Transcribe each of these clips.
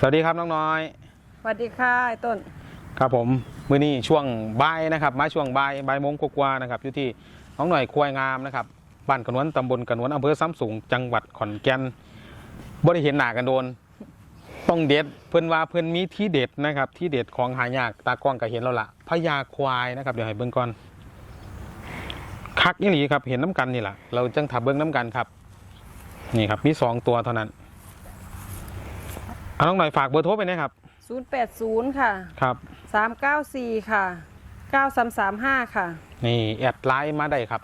สวัสดีครับน้องน้อย สวัสดีค่ะไอ้ต้น ครับผมมื้อนี้ช่วงบ่ายนะครับมาช่วงบ่ายบ่ายโมงกว่าๆนะครับอยู่ที่น้องหน่อยควายงามนะครับบ้านกระนวนตำบลกระนวนอำเภอซ้ำสูงจังหวัดขอนแก่นบ่ได้เห็นหน้ากันโดน ต้องเด็ดเพิ่นว่าเพิ่นมีที่เด็ดนะครับ ที่เด็ดของหายากตากล้องก็เห็นแล้วล่ะพญาควายนะครับเดี๋ยวให้เบิ่งก่อนคักนี่หลีครับเห็นน้ำกันนี่แหละเราจังถับเบิ่งน้ำกันครับ นี่ครับมีสองตัวเท่านั้น เอาน้องหน่อยฝากเบอร์โทรไปนะครับ 080 ค่ะ ครับ 394 ค่ะ 9335 ค่ะ นี่แอดไลน์มาได้ครับ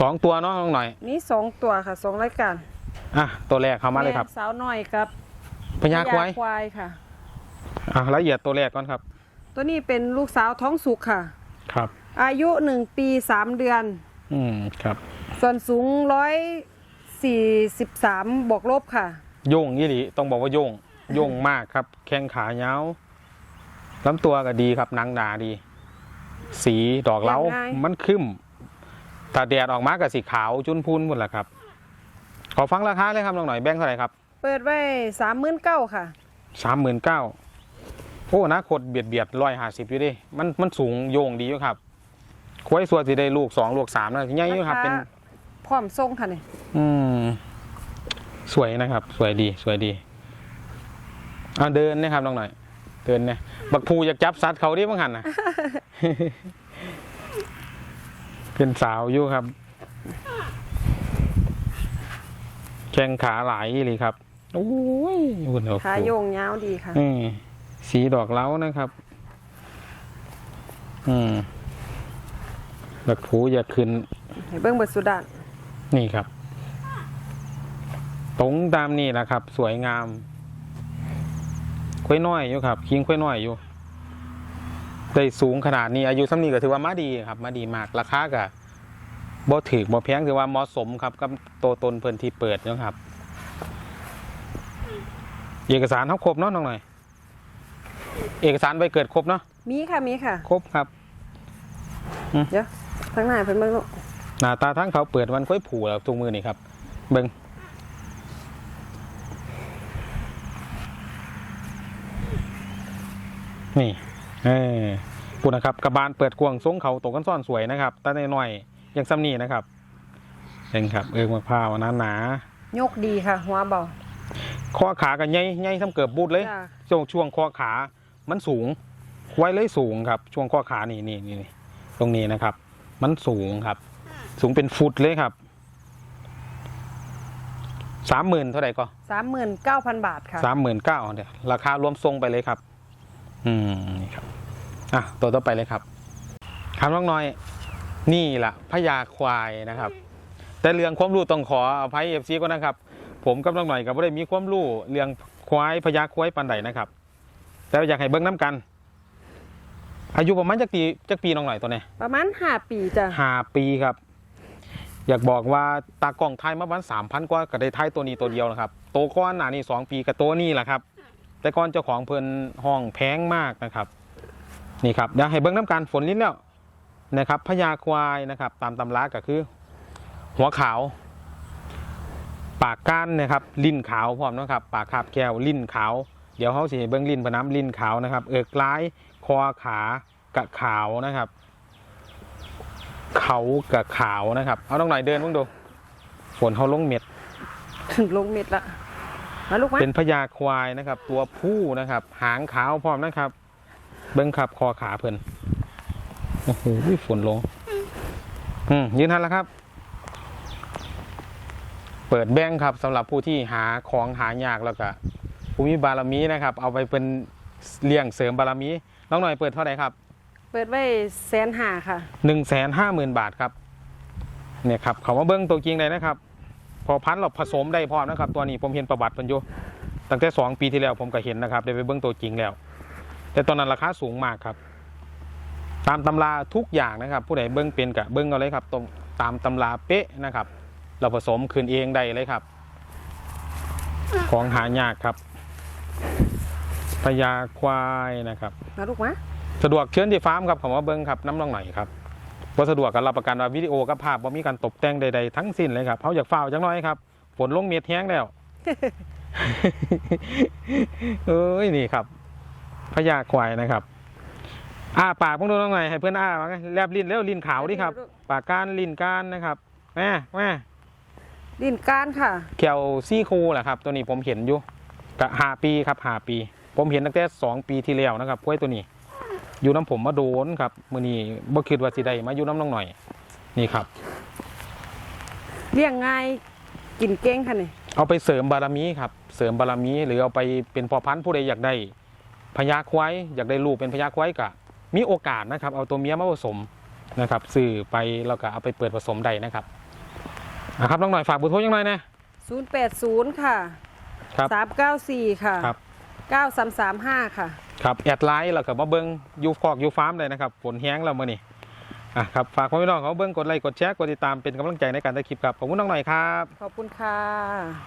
สองตัวเนาะน้องหน่อยนี่2ตัวค่ะ2รายการอะตัวแรกเข้ามาเลยครับ แสาวน้อยกับพญาควายควายค่ะ อะละเอียดตัวแรกก่อนครับ ตัวนี้เป็นลูกสาวท้องสุกค่ะ ครับ อายุ1ปี3เดือน อืมครับ ส่วนสูง143บวกลบค่ะ โย่งยี่หลีต้องบอกว่าโย่งโย่งมากครับ แข้งขายาวลำตัวก็ดีครับหนังหนาดี สีดอกเล้ายังไงมันคึมถ้าแดดออกมาก็สีขาวจุนพูนหมดแหละครับ ขอฟังราคาเลยครับน้องหน่อยแบ่งเท่าไหร่ครับ เปิดไว้39,000ค่ะสามหมื่นเก้าโอ้นะขดเบียดเบียดร้อยห้าสิบอยู่ดิมันมันสูงโยงดีอยู่ครับควายส่วนสิได้ลูกสองลูกสามนะใหญ่อยู่ครับ เป็นพร้อมส่งค่ะนี่อืม สวยนะครับ สวยดีสวยดีอ่าเดินนะครับน้องหน่อย เดินเนี่ยบักภูอยากจับสัตว์เขาดิบ้างหันนะเป็นสาวอยู่ครับ แข้งขาหลายเลยครับโอ้ยหุ่นเอาขาโยงยาวดีค่ะอืมสีดอกเล้านะครับ อืมบักภูอยากขึ้นให้เบิ่งเบิดสุดานนี่ครับ ตรงตามนี่แหละครับ สวยงามค่อยน้อยอยู่ครับ คิงค่อยน้อยอยู่ ได้สูงขนาดนี้ อายุซ้ำนี้ก็ถือว่ามาดีครับ มาดีมากราคาก็บ่ถือบ่แพงถือว่าเหมาะสมครับกับตัวตนเพิ่นที่เปิดเนาะครับ เอกสารเขาครบเนาะน้องหน่อย เอกสารใบเกิดครบเนาะมีค่ะมีค่ะ ครบครับเดี๋ยวทางหน้าเพิ่นเบิ่งลูกหน้าตาทั้งเขาเปิดวันค่อยผูแล้วทุกมือนี่ครับ เบิง นี่เออพูดนะครับกระบาลเปิดกวางทรงเขาตกกันซ่อนสวยนะครับตาหน่อยๆยังซ้ำนี่นะครับเองครับ เอิงมะพร้าวหนาหนายกดีค่ะ หัวเบาๆข้อขากันใหญ่ใหญ่ทำเกือบบูดเลยจ้ะช่วงช่วงข้อขามันสูง ไว้เลยสูงครับ ช่วงข้อขานี่นี่นี่ตรงนี้นะครับ มันสูงครับ สูงเป็นฟุตเลยครับสามหมื่นเท่าไหร่ก็39,000บาทค่ะสามหมื่นเก้าเนี่ยราคารวมทรงไปเลยครับ อืมนี่ครับอะตัวต่อไปเลยครับคำน้องน้อย นี่แหละพญาควายนะครับ แต่เรื่องความรู้ต้องขออภัยเอฟซีก็นะครับ ผมกับน้องหน่อยกับไม่ได้มีความรู้เรื่องควายพญาควายปันใดนะครับ แต่อยากให้เบิ้งน้ำกัน อายุประมาณจักปีจักปีน้องหน่อยตัวเนี้ยประมาณ5ปีจ้ะห้าปีครับ อยากบอกว่าตากล้องไทยมาประมาณสามพันกว่าก็ได้ไทยตัวนี้ตัวเดียวนะครับโตวก้อนหนานี่สองปีกับตัวนี้แหละครับ แต่ก่อนเจ้าของเพิ่นห้องแพงมากนะครับนี่ครับเดี๋ยวให้เบิ้งน้ำการฝนลิ้นแล้วนะครับพญาควายนะครับ ตามตำราก็คือ หัวขาว ปากก้านนะครับ ลิ้นขาวพร้อมนะครับ ปากคาบแก้วลิ้นขาว เดี๋ยวเขาสิให้เบิ้งลิ้นพน้ำลิ้นขาวนะครับ เอิกร้ายคอขากะขาวนะครับ เขากะขาวนะครับ เอาต้องหน่อยเดินมึงดูฝนเขาลงเม็ด ถึงลงเม็ดละ มาลูกมาเป็นพญาควายนะครับ ตัวผู้นะครับ หางขาวพร้อมนะครับ เบิ้งขับคอขาเพิ่นโอ้โหฝนลง อืมยืนทันแล้วครับ เปิดแบงค์ครับสำหรับผู้ที่หาของหายากแล้วก็ผู้มีบารมีนะครับ เอาไปเป็นเลี้ยงเสริมบารมีน้องหน่อยเปิดเท่าไหร่ครับเปิดไว้แสนหาค่ะหนึ่งแสนห้าหมื่นบาทครับ เนี่ยครับเขามาเบิ้งตัวจริงเลยนะครับ พอพันธุ์เราผสมได้พร้อมนะครับ ตัวนี้ผมเห็นประวัติมันอยู่ตั้งแต่สองปีที่แล้วผมก็เห็นนะครับได้ไปเบิ้งตัวจริงแล้ว แต่ตอนนั้นราคาสูงมากครับ ตามตำราทุกอย่างนะครับ ผู้ใดเบิ้งเป็นกับเบิ้งเอาเลยครับตรงตามตำราเป๊ะนะครับ เราผสมคืนเองได้เลยครับ ของหายากครับพญาควายนะครับมาลูกมาสะดวกเชิญที่ฟาร์มครับผมว่าเบิ้งครับน้ำลองหน่อยครับ ว่าสะดวกกันรับประกันว่าวิดีโอกับภาพว่ามีการตกแต่งใดๆทั้งสิ้นเลยครับเขาอยากฝ้าวจังน้อยครับฝนลงเม็ดแห้งแล้ว เอ้ยนี่ครับพญาควายนะครับอ้าปากพวกนู้นหน่อยให้เพื่อนอ้ามาไงแลบลิ้นแล้วลิ้นขาวดิครับ ปากก้านลิ้นก้านนะครับแม่แม่ดินก้านค่ะแขวซี่คูแหละครับ ตัวนี้ผมเห็นอยู่กะหาปีครับหาปี ผมเห็นตั้งแต่สองปีที่แล้วนะครับกล้วยตัวนี้ อยู่น้ำผมมาโดนครับมือนี้บ่คิดว่าสิได้มาอยู่น้ำน้องหน่อย นี่ครับ เลี้ยงง่ายกินเก้งค่ะนี่เอาไปเสริมบารมีครับ เสริมบารมี หรือเอาไปเป็นพ่อพันธุ์ผู้ใดอยากได้พญาควายอยากได้ลูกเป็นพญาควายกะ มีโอกาสนะครับ เอาตัวเมียมาผสมนะครับสื่อไปแล้วก็เอาไปเปิดผสมได้นะครับอะครับน้องหน่อยฝากเบุตรโทรยังไงนะ080ค่ะครับ394ค่ะครับ9335ค่ะ ครับแอดไลน์แล้วก็มาเบิ้งยูคอกยูฟาร์มเลยนะครับฝนแห้งแล้วมื่อนี้อะครับฝากพ่อพี่น้องเขาเบิ้งกดไลค์กดแชร์กดติดตามเป็นกำลังใจในการได้คลิปครับขอบคุณน้องหน่อยครับ ขอบคุณค่ะ